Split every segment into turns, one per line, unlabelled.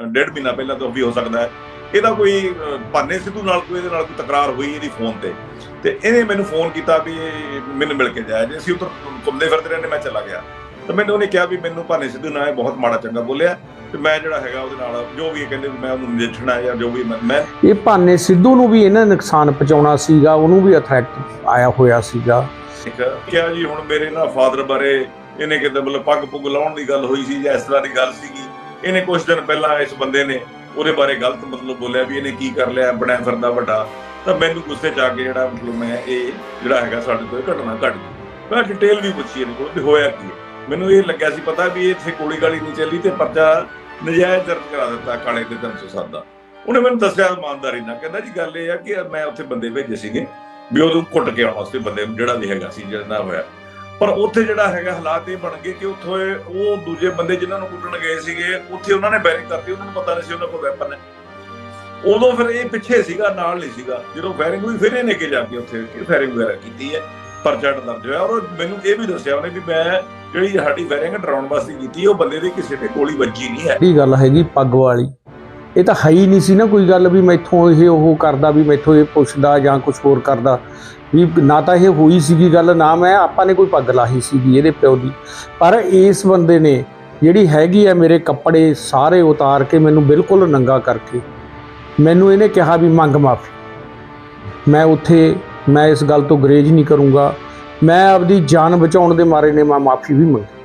ਡੇਢ ਮਹੀਨਾ ਪਹਿਲਾਂ ਤੋਂ ਵੀ ਹੋ ਸਕਦਾ ਹੈ। ਇਹਦਾ ਕੋਈ ਭਾਨੇ ਸਿੱਧੂ ਨਾਲ ਕੋਈ ਇਹਦੇ ਨਾਲ ਕੋਈ ਤਕਰਾਰ ਹੋਈ ਇਹਦੀ ਫੋਨ ਤੇ। ਤੇ ਇਹਨੇ ਮੈਨੂੰ ਫੋਨ ਕੀਤਾ ਵੀ ਮੈਨੂੰ ਮਿਲ ਕੇ ਜਾਇਆ ਜੇ। ਅਸੀਂ ਉੱਧਰ ਘੁੰਮਦੇ ਫਿਰਦੇ ਰਹਿੰਦੇ ਮੈਂ ਚਲਾ ਗਿਆ। ਤਾਂ ਮੈਨੂੰ ਉਹਨੇ ਕਿਹਾ ਵੀ ਮੈਨੂੰ ਭਾਨੇ ਸਿੱਧੂ ਨਾਲ ਬਹੁਤ ਮਾੜਾ ਚੰਗਾ ਬੋਲਿਆ। ਤੇ ਮੈਂ ਜਿਹੜਾ ਹੈਗਾ ਉਹਦੇ ਨਾਲ ਜੋ ਵੀ ਇਹ ਕਹਿੰਦੇ ਮੈਂ ਉਹਨੂੰ ਨਜਿੱਠਣਾ ਜਾਂ ਜੋ ਵੀ ਮੈਂ-
ਇਹ ਭਾਨੇ ਸਿੱਧੂ ਨੂੰ ਵੀ ਇਹਨਾਂ ਨੁਕਸਾਨ ਪਹੁੰਚਾਉਣਾ ਸੀਗਾ ਉਹਨੂੰ ਵੀ ਅਥਰੈਕਟ ਆਇਆ ਹੋਇਆ ਸੀਗਾ।
ਕਿਹਾ ਜੀ ਹੁਣ ਮੇਰੇ ਨਾ ਫਾਦਰ ਬਾਰੇ ਇਹਨੇ ਕਿਤੇ ਮਤਲਬ ਪੱਗ ਪੁੱਗ ਲਾਉਣ ਦੀ ਗੱਲ ਹੋਈ ਸੀ ਜਾਂ ਇਸ ਤਰ੍ਹਾਂ ਦੀ ਗੱਲ ਸੀਗੀ। ਇਹਨੇ ਕੁਝ ਦਿਨ ਪਹਿਲਾਂ ਇਸ ਬੰਦੇ ਨੇ ਉਹਦੇ ਬਾਰੇ ਗਲਤ ਮਤਲਬ ਬੋਲਿਆ ਵੀ ਇਹਨੇ ਕੀ ਕਰ ਲਿਆ, ਬਣਿਆ ਫਿਰਦਾ ਵੱਡਾ। ਤਾਂ ਮੈਨੂੰ ਗੁੱਸੇ ਚ ਆ ਕੇ ਜਿਹੜਾ ਮਤਲਬ ਮੈਂ ਇਹ ਜਿਹੜਾ ਹੈਗਾ ਸਾਡੇ ਤੋਂ ਇਹ ਘਟਨਾ ਘਟ ਗਈ। ਮੈਂ ਡਿਟੇਲ ਵੀ ਪੁੱਛੀ ਇਹਨੇ ਕੋਲ ਵੀ ਹੋਇਆ ਕੀ ਮੈਨੂੰ ਇਹ ਲੱਗਿਆ ਸੀ ਪਤਾ ਵੀ ਇੱਥੇ ਗੋਲੀ ਗਾਲੀ ਨਹੀਂ ਚੱਲੀ ਤੇ ਪਰਚਾ ਨਜਾਇਜ਼ ਦਰਜ ਕਰਾ ਦਿੱਤਾ ਕਾਲੇ ਤੇ 307 ਦਾ। ਉਹਨੇ ਮੈਨੂੰ ਦੱਸਿਆ ਇਮਾਨਦਾਰੀ ਨਾਲ, ਕਹਿੰਦਾ ਜੀ ਗੱਲ ਇਹ ਆ ਕਿ ਮੈਂ ਉੱਥੇ ਬੰਦੇ ਭੇਜੇ ਸੀਗੇ ਵੀ ਉਹਨੂੰ ਕੁੱਟ ਕੇ ਆਉਣ ਵਾਸਤੇ ਬੰਦੇ ਨੂੰ ਜਿਹੜਾ ਵੀ ਹੈਗਾ ਸੀ ਜਿਹੜਾ ਨਾ ਹੋਇਆ। ਪਰ ਉੱਥੇ ਜਿਹੜਾ ਹੈਗਾ ਹਾਲਾਤ ਇਹ ਬਣ ਗਏ ਕਿ ਉੱਥੋਂ ਉਹ ਦੂਜੇ ਬੰਦੇ ਜਿਨ੍ਹਾਂ ਨੂੰ ਕੁੱਟਣ ਗਏ ਸੀਗੇ, ਉੱਥੇ ਉਹਨਾਂ ਨੇ ਬੈਰਿੰਗ ਕਰਤੀ, ਉਹਨਾਂ ਨੂੰ ਪਤਾ ਨਹੀਂ ਸੀ ਉਹਨਾਂ ਕੋਲ ਵੈਪਨ ਹੈ। ਉਦੋਂ ਫਿਰ ਇਹ ਪਿੱਛੇ ਸੀਗਾ, ਨਾਲ ਨਹੀਂ ਸੀਗਾ। ਜਦੋਂ ਫਾਇਰਿੰਗ ਹੋਈ, ਫਿਰ ਇਹਨੇ ਕੇ ਜਾ ਕੇ ਉੱਥੇ ਕਿ ਫਾਇਰਿੰਗ ਵਗੈਰਾ ਕੀਤੀ ਹੈ, ਪਰਚਾ ਦਰਜ ਹੋਇਆ। ਔਰ ਮੈਨੂੰ ਇਹ ਵੀ ਦੱਸਿਆ ਉਹਨੇ ਵੀ ਮੈਂ ਜਿਹੜੀ ਸਾਡੀ ਫਾਇਰਿੰਗ ਡਰਾਉਣ ਵਾਸਤੇ ਕੀਤੀ ਉਹ ਬੰਦੇ ਦੇ ਕਿਸੇ ਤੇ ਗੋਲੀ ਵੱਜੀ ਨਹੀਂ ਹੈ।
ਇਹ ਗੱਲ ਹੈਗੀ? ਪੱਗ ਵਾਲੀ। ਇਹ ਤਾਂ ਹੈ ਹੀ ਨਹੀਂ ਸੀ ਨਾ ਕੋਈ ਗੱਲ ਵੀ ਮੈਥੋਂ ਇਹ ਉਹ ਕਰਦਾ ਵੀ ਮੈਥੋਂ ਇਹ ਪੁੱਛਦਾ ਜਾਂ ਕੁਝ ਹੋਰ ਕਰਦਾ। ਵੀ ਨਾ ਤਾਂ ਇਹ ਹੋਈ ਸੀਗੀ ਗੱਲ, ਨਾ ਮੈਂ, ਆਪਾਂ ਨੇ ਕੋਈ ਪੱਗ ਲਾਹੀ ਸੀਗੀ ਇਹਦੇ ਪਿਓ ਦੀ। ਪਰ ਇਸ ਬੰਦੇ ਨੇ ਜਿਹੜੀ ਹੈਗੀ ਆ ਮੇਰੇ ਕੱਪੜੇ ਸਾਰੇ ਉਤਾਰ ਕੇ ਮੈਨੂੰ ਬਿਲਕੁਲ ਨੰਗਾ ਕਰਕੇ ਮੈਨੂੰ ਇਹਨੇ ਕਿਹਾ ਵੀ ਮੰਗ ਮਾਫੀ। ਮੈਂ ਉੱਥੇ, ਮੈਂ ਇਸ ਗੱਲ ਤੋਂ ਗਰੇਜ ਨਹੀਂ ਕਰੂੰਗਾ। ਮੈਂ ਆਪਦੀ ਜਾਨ ਬਚਾਉਣ ਦੇ ਮਾਰੇ ਨੇ ਮੈਂ ਮਾਫੀ ਵੀ ਮੰਗੀ।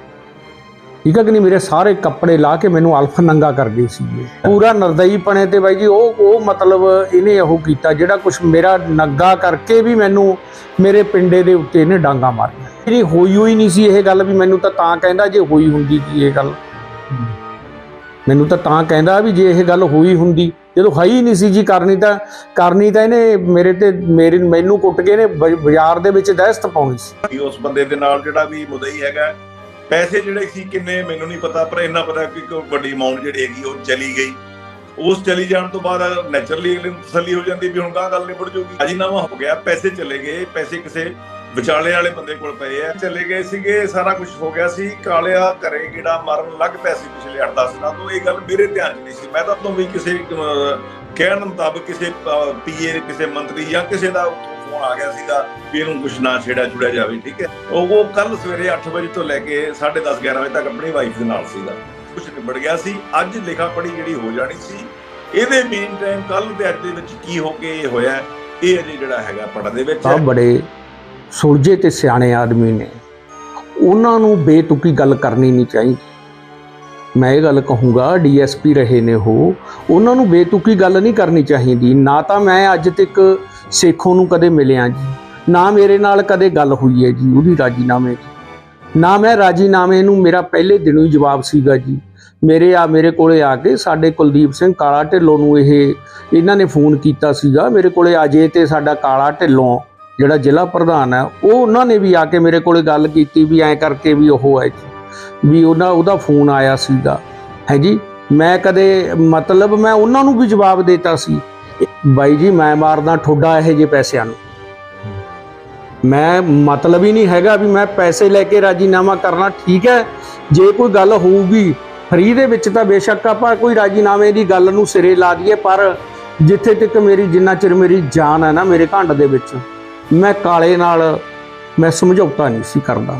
ਠੀਕ ਹੈ ਕਿ ਨਹੀਂ? ਮੇਰੇ ਸਾਰੇ ਕੱਪੜੇ ਲਾ ਕੇ ਮੈਨੂੰ ਅਲਫ ਨੰਗਾ ਕਰ ਗਏ ਸੀ ਪੂਰਾ ਨਰਦਈ ਪਣੇ ਤੇ ਬਾਈ ਜੀ, ਉਹ ਉਹ ਮਤਲਬ ਇਹਨੇ ਉਹ ਕੀਤਾ ਜਿਹੜਾ ਕੁਝ ਮੇਰਾ ਨੱਗਾ ਕਰਕੇ ਵੀ ਮੈਨੂੰ ਮੇਰੇ ਪਿੰਡੇ ਦੇ ਉੱਤੇ ਇਹਨੇ ਡਾਂਗਾ ਮਾਰੀਆਂ ਜਿਹੜੀ ਹੋਈ ਹੋਈ ਨਹੀਂ ਸੀ ਇਹ ਗੱਲ ਵੀ ਮੈਨੂੰ ਤਾਂ ਤਾਂ ਕਹਿੰਦਾ ਜੇ ਹੋਈ ਹੁੰਦੀ ਕੀ ਇਹ ਗੱਲ। ਮੈਨੂੰ ਤਾਂ ਤਾਂ ਕਹਿੰਦਾ ਵੀ ਜੇ ਇਹ ਗੱਲ ਹੋਈ ਹੁੰਦੀ, ਜਦੋਂ ਹੈ ਨਹੀਂ ਸੀ ਜੀ ਕਰਨੀ ਤਾਂ ਕਰਨੀ ਤਾਂ ਇਹਨੇ ਮੇਰੇ ਤੇ ਮੇਰੇ ਮੈਨੂੰ ਕੁੱਟ ਕੇ ਇਹਨੇ ਬਾਜ਼ਾਰ ਦੇ ਵਿੱਚ ਦਹਿਸ਼ਤ ਪਾਉਣੀ ਸੀ।
ਉਸ ਬੰਦੇ ਦੇ ਨਾਲ ਜਿਹੜਾ ਵੀ ਮੁਦਈ ਹੈਗਾ ਪੈਸੇ ਜਿਹੜੇ ਸੀ ਕਿੰਨੇ ਮੈਨੂੰ ਨਹੀਂ ਪਤਾ, ਪਰ ਇੰਨਾ ਪਤਾ ਕਿ ਇੱਕ ਵੱਡੀ ਅਮਾਉਂਟ ਜਿਹੜੀ ਹੈਗੀ ਉਹ ਚਲੀ ਗਈ। ਉਸ ਚਲੀ ਜਾਣ ਤੋਂ ਬਾਅਦ ਨੈਚੁਰਲੀ ਅਗਲੇ ਨੂੰ ਤਸੱਲੀ ਹੋ ਜਾਂਦੀ ਵੀ ਹੁਣ ਗਾਂ ਗੱਲ ਨਿਬੜ ਜੂਗੀ। ਅਜੀਨਾਮਾ ਹੋ ਗਿਆ, ਪੈਸੇ ਚਲੇ ਗਏ, ਪੈਸੇ ਕਿਸੇ ਵਿਚਾਲੇ ਵਾਲੇ ਬੰਦੇ ਕੋਲ ਪਏ ਆ। ਚਲੇ ਗਏ ਸੀਗੇ, ਸਾਰਾ ਕੁਝ ਹੋ ਗਿਆ ਸੀ। ਕਾਲਿਆ ਘਰੇ ਕਿਹੜਾ ਮਰਨ ਲੱਗ ਪਿਆ ਸੀ ਪਿਛਲੇ 8-10 ਦਿਨਾਂ ਤੋਂ। ਇਹ ਗੱਲ ਮੇਰੇ ਧਿਆਨ 'ਚ ਨਹੀਂ ਸੀ। ਮੈਂ ਤਾਂ ਤੋਂ ਵੀ ਕਿਸੇ ਕਹਿਣ ਮੁਤਾਬਕ ਕਿਸੇ ਪੀਏ ਕਿਸੇ ਮੰਤਰੀ ਜਾਂ ਕਿਸੇ ਦਾ ਫੋਨ ਆ ਗਿਆ ਸੀਗਾ ਵੀ ਇਹਨੂੰ ਕੁਛ ਨਾ ਛੇੜਿਆ ਛੁੜਿਆ ਜਾਵੇ, ਠੀਕ ਹੈ? ਉਹ ਉਹ ਕੱਲ ਸਵੇਰੇ 8 ਵਜੇ ਤੋਂ ਲੈ ਕੇ 10:30 11 ਵਜੇ ਤੱਕ ਆਪਣੀ ਵਾਈਫ ਦੇ ਨਾਲ ਸੀਗਾ। ਕੁਝ ਨਿਬੜ ਗਿਆ ਸੀ। ਅੱਜ ਲਿਖਾ ਪੜੀ ਜਿਹੜੀ ਹੋ ਜਾਣੀ ਸੀ, ਇਹਦੇ ਮੇਨ ਟਾਈਮ ਕੱਲ ਤੇ ਅੱਜ ਦੇ ਵਿੱਚ ਕੀ ਹੋ ਕੇ ਹੋਇਆ ਇਹ ਅਜੇ ਜਿਹੜਾ ਹੈਗਾ ਪੜਨ ਦੇ ਵਿੱਚ
ਤਾਂ ਬੜੇ ਸੁਲਝੇ ਤੇ ਸਿਆਣੇ ਆਦਮੀ ਨੇ। ਉਹਨਾਂ ਨੂੰ ਬੇਤੁਕੀ ਗੱਲ ਕਰਨੀ ਨਹੀਂ ਚਾਹੀਦੀ। ਮੈਂ ਇਹ ਗੱਲ ਕਹੂੰਗਾ ਡੀਐਸਪੀ ਰਹੇ ਨੇ ਉਹ, ਉਹਨਾਂ ਨੂੰ ਬੇਤੁਕੀ ਗੱਲ ਨਹੀਂ ਕਰਨੀ ਚਾਹੀਦੀ। ਨਾ ਤਾਂ ਮੈਂ ਅੱਜ ਤੱਕ ਸੇਖੋਂ ਨੂੰ ਕਦੇ ਮਿਲਿਆ ਜੀ। ਨਾ ਮੇਰੇ ਨਾਲ ਕਦੇ ਗੱਲ ਹੋਈ ਹੈ ਜੀ, ਉਹਦੀ ਰਾਜੀਨਾਮੇ ਦੀ ਨਾ ਮੈਂ ਰਾਜੀਨਾਮੇ ਨੂੰ ਮੇਰਾ ਪਹਿਲੇ ਦਿਨੋਂ ਹੀ ਜਵਾਬ ਸੀਗਾ ਜੀ। ਮੇਰੇ ਆ, ਮੇਰੇ ਕੋਲੇ ਆ ਕੇ ਸਾਡੇ ਕੁਲਦੀਪ ਸਿੰਘ ਕਾਲਾ ਢਿੱਲੋਂ ਨੂੰ ਇਹ, ਇਹਨਾਂ ਨੇ ਫੋਨ ਕੀਤਾ ਸੀਗਾ। ਮੇਰੇ ਕੋਲੇ ਅਜੇ ਤੇ ਸਾਡਾ ਕਾਲਾ ਢਿੱਲੋਂ, ਜਿਹੜਾ ਜ਼ਿਲ੍ਹਾ ਪ੍ਰਧਾਨ ਹੈ, ਉਹ ਉਹਨਾਂ ਨੇ ਵੀ ਆ ਕੇ ਮੇਰੇ ਕੋਲੇ ਗੱਲ ਕੀਤੀ ਵੀ ਐਂ ਕਰਕੇ ਵੀ ਉਹ ਹੈ ਜੀ। ਵੀ ਉਹਨਾਂ ਉਹਦਾ ਫੋਨ ਆਇਆ ਸੀਗਾ। ਹੈ ਜੀ? ਮੈਂ ਕਦੇ, ਮਤਲਬ ਮੈਂ ਉਹਨਾਂ ਨੂੰ ਵੀ ਜਵਾਬ ਦਿੱਤਾ ਸੀ। ਬਾਈ ਜੀ, ਮੈਂ ਮਾਰਦਾ ਠੋਡਾ ਇਹ ਜੇ ਪੈਸਿਆਂ ਨੂੰ। ਮੈਂ ਮਤਲਬ ਹੀ ਨਹੀਂ ਹੈਗਾ ਵੀ ਮੈਂ ਪੈਸੇ ਲੈ ਕੇ ਰਾਜੀਨਾਮਾ ਕਰਨਾ ਠੀਕ ਹੈ। ਜੇ ਕੋਈ ਗੱਲ ਹੋਊਗੀ, ਫਰੀ ਦੇ ਵਿੱਚ ਤਾਂ ਬੇਸ਼ੱਕ ਆਪਾਂ ਕੋਈ ਰਾਜੀਨਾਮੇ ਦੀ ਗੱਲ ਨੂੰ ਸਿਰੇ ਲਾ ਦਈਏ, ਪਰ ਜਿੱਥੇ ਤੱਕ ਮੇਰੀ, ਜਿੰਨਾ ਚਿਰ ਮੇਰੀ ਜਾਨ ਹੈ ਨਾ ਮੇਰੇ ਘੰਡ ਦੇ ਵਿੱਚ, ਮੈਂ ਕਾਲੇ ਨਾਲ, ਮੈਂ ਸਮਝੌਤਾ ਨਹੀਂ ਸੀ ਕਰਦਾ।